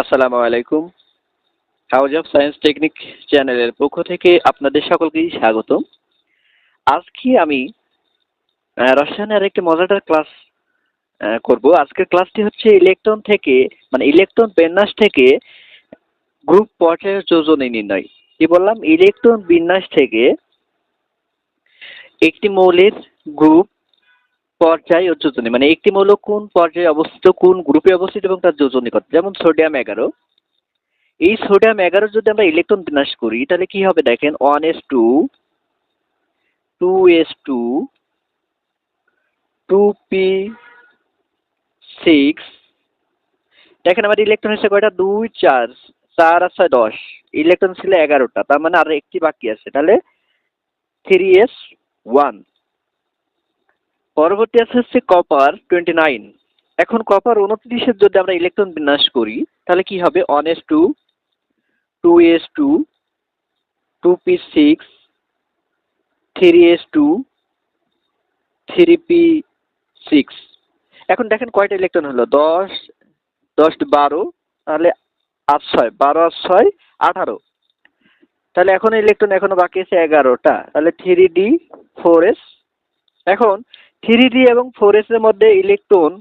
আসসালামু আলাইকুম। House of science technique চ্যানেলের পক্ষ থেকে আপনাদের সকলকেই স্বাগতম। আজকে আমি রসায়নের একটি মজাদার ক্লাস করব। আজকের ক্লাসটি হচ্ছে ইলেকট্রন থেকে মানে ইলেকট্রন বিন্যাস থেকে গ্রুপ পর্যায়ের যোজনী নির্ণয়। কি বললাম? ইলেকট্রন বিন্যাস থেকে একটি মৌলের গ্রুপ পর্যায় ও যোজনী মানে একটি মৌল কোন পর্যায়ে অবস্থিত, কোন গ্রুপে অবস্থিত এবং তার যোজনী কত যেমন সোডিয়াম এগারো। এই সোডিয়াম এগারো যদি আমরা ইলেকট্রন বিন্যাস করি, তাহলে কি হবে দেখেন? One S two two S two two P six. দেখেন আমার ইলেকট্রন হচ্ছে কয়টা? দুই, চার চার আর ছয়, দশ। ইলেকট্রন ছিল এগারোটা, তার মানে আর একটি বাকি আছে। তাহলে থ্রি এস ওয়ান পরবর্তী আছে হচ্ছে কপার টোয়েন্টি নাইন এখন কপার উনত্রিশের যদি আমরা ইলেকট্রন বিন্যাস করি, তাহলে কি হবে? One S two two S two two P six three S two three P six এখন দেখেন কয়টা ইলেকট্রন হলো? দশ দশ বারো, তাহলে আট ছয়, বারো আর ছয়, আঠারো। তাহলে এখন ইলেকট্রন এখনও বাকি আছে এগারোটা। তাহলে থ্রি ডি ফোর এস এখন থ্রি ডি এবং ফোর এর মধ্যে ইলেকট্রন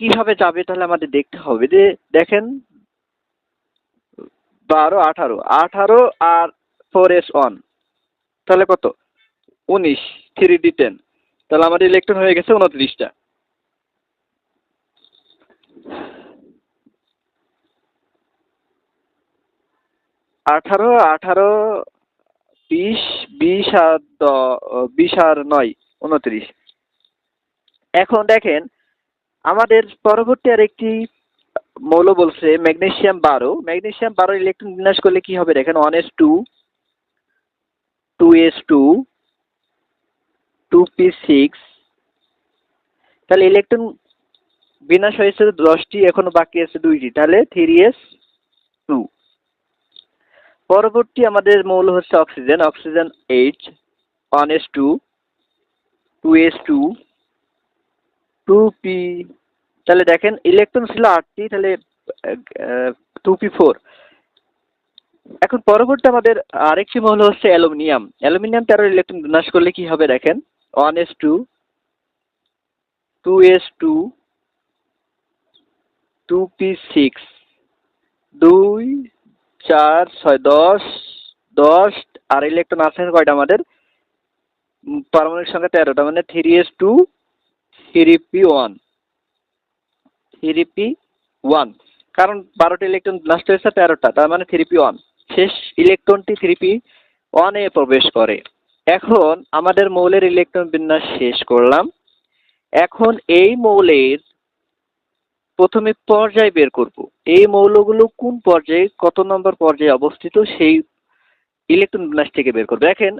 কীভাবে যাবে তাহলে আমাদের দেখতে হবে? যে দেখেন, বারো, আঠারো আঠারো আর ফোর এস ওয়ান, তাহলে কত? উনিশ থ্রি ডি টেন, তাহলে আমাদের ইলেকট্রন হয়ে গেছে উনত্রিশটা। আঠারো আঠারো, বিশ বিশ আর বিশ আর নয় উনত্রিশ। এখন দেখেন, আমাদের পরবর্তী আর একটি মৌল বলছে ম্যাগনেশিয়াম বারো। ম্যাগনেশিয়াম বারো ইলেকট্রন বিন্যাস করলে কি হবে? দেখেন one S two two S two two P six তাহলে ইলেকট্রন বিন্যাস হয়েছে দশটি, এখনও বাকি আছে দুইটি। তাহলে থ্রি এস টু পরবর্তী আমাদের মৌল হচ্ছে oxygen oxygen eight one S two two S two two P তাহলে দেখেন ইলেকট্রন ছিল আটটি, তাহলে টু পি ফোর এখন পরবর্তী আমাদের আরেকটি মৌল হচ্ছে অ্যালুমিনিয়াম। অ্যালুমিনিয়াম তেরো ইলেকট্রন বিন্যাস করলে কি হবে দেখেন? One S two two S two two P six দুই, চার, ছয়, দশ দশ আর ইলেকট্রন আছে কয়টা আমাদের? পারমাণবিক সংখ্যা তেরোটা মানে three S two three P one three P one কারণ বারোটা ইলেকট্রন ব্লাস্ট হয়েছে তেরোটা, তার মানে থ্রি পি ওয়ান শেষ ইলেকট্রনটি থ্রি পি ওয়ানে প্রবেশ করে। এখন আমাদের মৌলের ইলেকট্রন বিন্যাস শেষ করলাম। এখন এই মৌলের প্রথমে পর্যায় বের করব। এই মৌলগুলো কোন পর্যায়ে, কত নম্বর পর্যায়ে অবস্থিত, সেই ইলেকট্রন বিন্যাস থেকে বের করব। দেখেন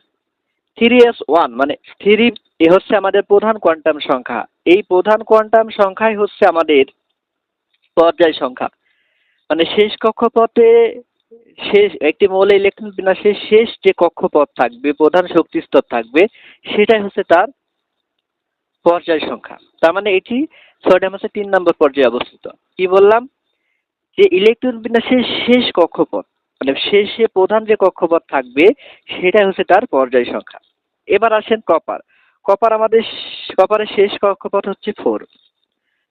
থ্রি এস ওয়ান মানে থ্রি এ হচ্ছে আমাদের প্রধান কোয়ান্টাম সংখ্যা। এই প্রধান কোয়ান্টাম সংখ্যাই হচ্ছে আমাদের পর্যায় সংখ্যা। মানে শেষ কক্ষপথে শেষ, একটি মৌলে ইলেকট্রন বিন্যাসের শেষ যে কক্ষপথ থাকবে, প্রধান শক্তি স্তর থাকবে, সেটাই হচ্ছে তার পর্যায় সংখ্যা। তার মানে এটি সোডিয়াম হচ্ছে তিন নম্বর পর্যায়ে অবস্থিত। কি বললাম? যে ইলেকট্রন বিন্যাসের শেষ কক্ষপথ মানে শেষে প্রধান যে কক্ষপথ থাকবে, সেটাই হচ্ছে তার পর্যায় সংখ্যা। এবার আসেন কপার। কপার আমাদের কপারের শেষ কক্ষপথ হচ্ছে ফোর।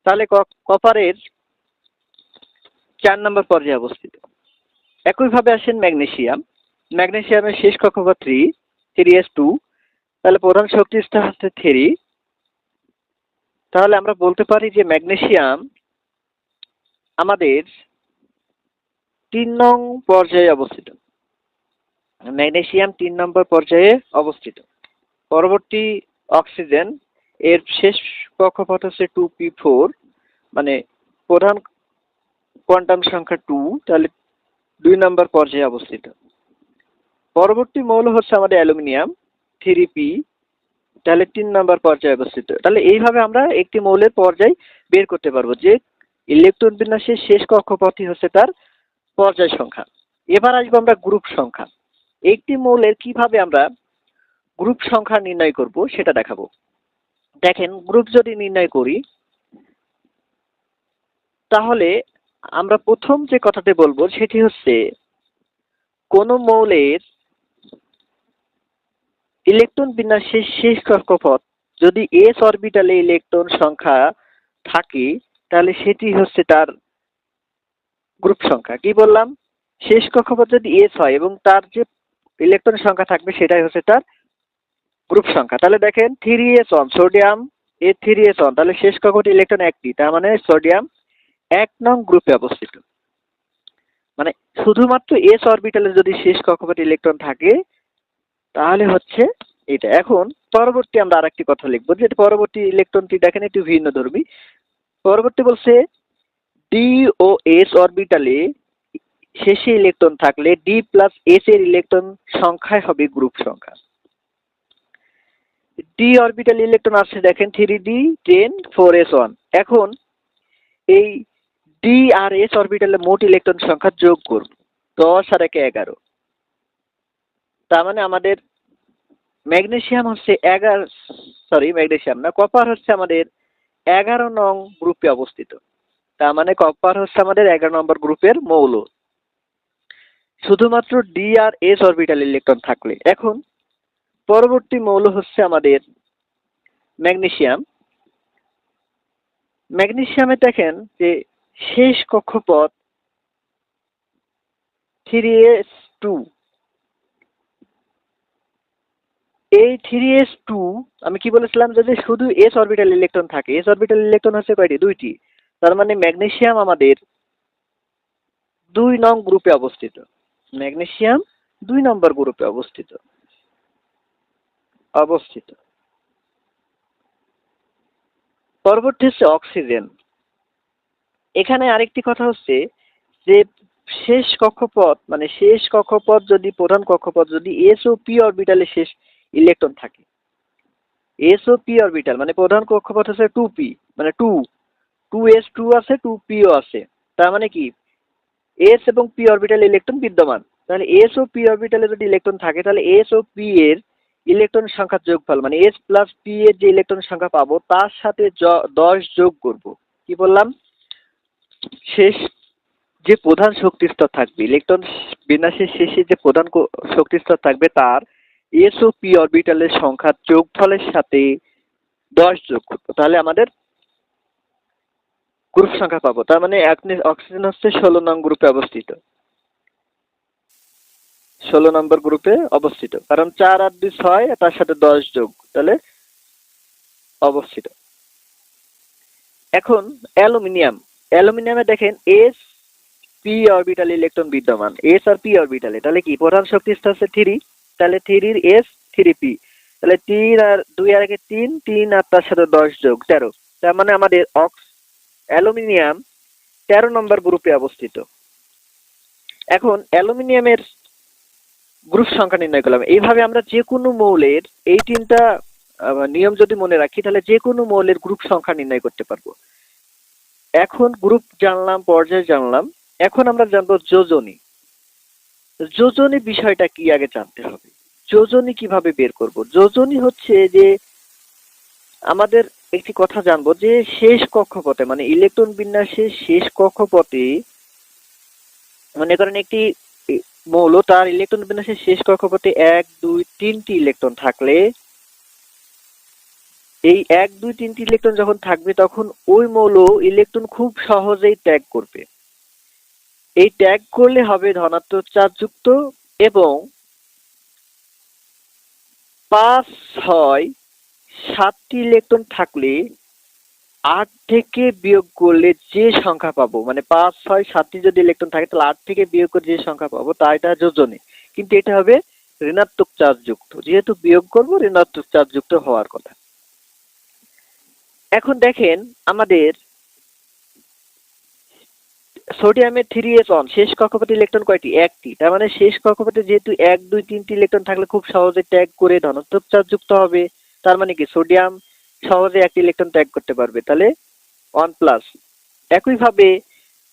তাহলে কপারের চার নম্বর পর্যায়ে অবস্থিত। একইভাবে আসেন ম্যাগনেশিয়াম ম্যাগনেশিয়ামের শেষ কক্ষপথ থ্রি থ্রি এস টু তাহলে প্রধান শক্তি স্তর হচ্ছে থ্রি তাহলে আমরা বলতে পারি যে ম্যাগনেশিয়াম আমাদের তিন নং পর্যায়ে অবস্থিত। ম্যাগনেসিয়াম তিন নম্বর পর্যায়ে অবস্থিত। পরবর্তী অক্সিজেন এর শেষ কক্ষপথ হচ্ছে টু পি ফোর মানে প্রধান কোয়ান্টাম সংখ্যা টু তাহলে দুই নম্বর পর্যায়ে অবস্থিত। পরবর্তী মৌল হচ্ছে আমাদের অ্যালুমিনিয়াম থ্রি পি তাহলে তিন নম্বর পর্যায়ে অবস্থিত। তাহলে এইভাবে আমরা একটি মৌলের পর্যায় বের করতে পারব যে ইলেকট্রন বিন্যাসের শেষ কক্ষপথই হচ্ছে তার পর্যায় সংখ্যা। এবার আসব আমরা গ্রুপ সংখ্যা। একটি মৌলের কীভাবে আমরা গ্রুপ সংখ্যা নির্ণয় করব সেটা দেখাবো। দেখেন গ্রুপ যদি নির্ণয় করি, তাহলে আমরা প্রথম যে কথাটি বলব সেটি হচ্ছে কোন মৌলের ইলেকট্রন বিন্যাসের শেষ কক্ষপথ, যদি এস অরবিটালে ইলেকট্রন সংখ্যা থাকে, তাহলে সেটি হচ্ছে তার গ্রুপ সংখ্যা। কি বললাম? শেষ কক্ষপথ যদি এস হয় এবং তার যে ইলেকট্রন সংখ্যা থাকবে সেটাই হচ্ছে তার গ্রুপ সংখ্যা। তাহলে দেখেন থ্রি এস ওয়ান সোডিয়াম এ থ্রি এস ওয়ান তাহলে শেষ কক্ষপথ ইলেকট্রন একটি তার মানে সোডিয়াম এক নং গ্রুপে অবস্থিত। মানে শুধুমাত্র এস অরবিটালে যদি শেষ কক্ষপথ ইলেকট্রন থাকে, তাহলে হচ্ছে এটা এখন পরবর্তী আমরা আরেকটি কথা লিখব, যে পরবর্তী ইলেকট্রনটি দেখেন, একটু ভিন্ন ধর্মী। পরবর্তী বলছে ডি ও এস অরবিটালে শেষে ইলেকট্রন থাকলে ডি প্লাস এস এর ইলেকট্রন সংখ্যায় হবে গ্রুপ সংখ্যা। ডি অরবিটাল ইলেকট্রন আসছে দেখেন three D ten four S one এখন এই ডি আর এস অরবিটালে মোট ইলেকট্রন সংখ্যা যোগ করব, দশ আর একে এগারো। তার মানে আমাদের ম্যাগনেশিয়াম হচ্ছে এগারো সরি ম্যাগনেশিয়াম না কপার হচ্ছে আমাদের এগারো নং গ্রুপে অবস্থিত। তার মানে কপার হচ্ছে আমাদের এগারো নম্বর গ্রুপের মৌল। শুধুমাত্র ডি আর এস অরবিটাল ইলেকট্রন থাকলে। এখন পরবর্তী মৌল হচ্ছে আমাদের ম্যাগনেশিয়াম ম্যাগনেশিয়ামে দেখেন যে শেষ কক্ষপথ থ্রি এস টু এই থ্রি এস টু আমি কি বলেছিলাম যদি শুধু এস অরবিটাল ইলেকট্রন থাকে এস অরবিটাল ইলেকট্রন হচ্ছে কয়টি? দুইটি। তার মানে ম্যাগনেশিয়াম আমাদের দুই নং গ্রুপে অবস্থিত। ম্যাগনেশিয়াম দুই নম্বর গ্রুপে অবস্থিত। অবস্থিত। পরবর্তী হচ্ছে অক্সিজেন। এখানে আরেকটি কথা হচ্ছে যে শেষ কক্ষপথ মানে শেষ কক্ষপথ যদি, প্রধান কক্ষপথ যদি এস ও পি অরবিটালে শেষ ইলেকট্রন থাকে। এস ও পি অরবিটাল মানে প্রধান কক্ষপথ হচ্ছে টু পি মানে টু টু এস টু আছে টু পিও আছে। তার মানে কি? এস এবং পি অরবিটাল ইলেকট্রন বিদ্যমান। তাহলে এস ও পি অরবিটালে যদি ইলেকট্রন থাকে, তাহলে এস ও পি এর ইলেকট্রন সংখ্যার যোগফল মানে এস প্লাস পি এর যে ইলেকট্রন সংখ্যা পাবো, তার সাথে দশ যোগ করব। কি বললাম? শেষ যে প্রধান শক্তিস্তর থাকবে ইলেকট্রন বিন্যাসের শেষে যে প্রধান কো- শক্তিস্তর থাকবে, তার এস ও পি অরবিটালের সংখ্যার যোগফলের সাথে দশ যোগ করব। তাহলে আমাদের গ্রুপ সংখ্যা পাবো। তার মানে অক্সিজেন হচ্ছে ষোলো নং গ্রুপে অবস্থিত। ষোলো নম্বর গ্রুপে অবস্থিত। কারণ চার আর দুই, ছয়, তার সাথে দশ যোগ, তাহলে অবস্থিত। এখন অ্যালুমিনিয়াম। অ্যালুমিনিয়ামে দেখেন এস পি অরবিটাল ইলেকট্রন বিদ্যমান। এস আর পি অরবিটালে তাহলে কি? প্রধান শক্তি স্তর হচ্ছে থ্রি তাহলে থ্রির এস থ্রি পি তাহলে তিন আর দুই আর একে তিন তিন আর তার সাথে দশ যোগ, তেরো। তার মানে আমাদের অক্স অ্যালুমিনিয়াম তেরো নম্বর গ্রুপে অবস্থিত। এখন অ্যালুমিনিয়ামের গ্রুপ সংখ্যা নির্ণয় করলাম। এইভাবে আমরা যে কোনো মৌলের এই তিনটা নিয়ম যদি মনে রাখি, তাহলে যে কোনো মৌলের গ্রুপ সংখ্যা নির্ণয় করতে পারব। এখন গ্রুপ জানলাম, পর্যায় জানলাম। এখন আমরা জানব যোজনী। যোজনী বিষয়টা কি আগে জানতে হবে। যোজনী কীভাবে বের করব? যোজনী হচ্ছে যে আমাদের একটি কথা জানব যে শেষ কক্ষপথে মানে ইলেকট্রন বিন্যাসের শেষ কক্ষপথে, মনে করেন একটি মৌল, তার ইলেকট্রন বিন্যাসের শেষ কক্ষপথে এক, দুই, তিনটি ইলেকট্রন থাকলে, এই এক, দুই, তিনটি ইলেকট্রন যখন থাকবে, তখন ওই মৌল ইলেকট্রন খুব সহজেই ত্যাগ করবে। এই ত্যাগ করলে হবে ধনাত্মক চার্জযুক্ত এবং পাঁচ, ছয় সাতটি ইলেকট্রন থাকলে আট থেকে বিয়োগ করলে যে সংখ্যা পাবো মানে পাঁচ, ছয়, সাতটি যদি ইলেকট্রন থাকে, তাহলে আট থেকে বিয়োগ করে যে সংখ্যা পাবো, তা এটা যোজনে। কিন্তু এটা হবে ঋণাত্মক চার্জযুক্ত। যেহেতু বিয়োগ করব, ঋণাত্মক চার্জযুক্ত হওয়ার কথা। এখন দেখেন আমাদের সোডিয়ামের থ্রি এস ওয়ান শেষ কক্ষপথে ইলেকট্রন কয়টি? একটি। তার মানে শেষ কক্ষপথে যেহেতু এক, দুই, তিনটি ইলেকট্রন থাকলে খুব সহজে ত্যাগ করে ধনাত্মক চার্জযুক্ত হবে। তার মানে কি? সোডিয়াম সহজে একটি ইলেকট্রন ত্যাগ করতে পারবে। তাহলে ওয়ান প্লাস একইভাবে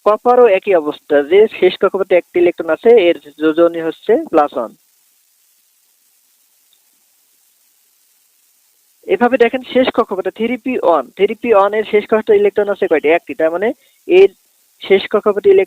কপারও একই অবস্থা, যে শেষ কক্ষপথে একটি ইলেকট্রন আছে, এর যোজনী হচ্ছে প্লাস ওয়ান এভাবে দেখেন, শেষ কক্ষপথে three P one three P ওয়ানের শেষ কক্ষপথে ইলেকট্রন আছে কয়টি? একটি। তার মানে এর শেষ কক্ষপথে ইলেকট্রন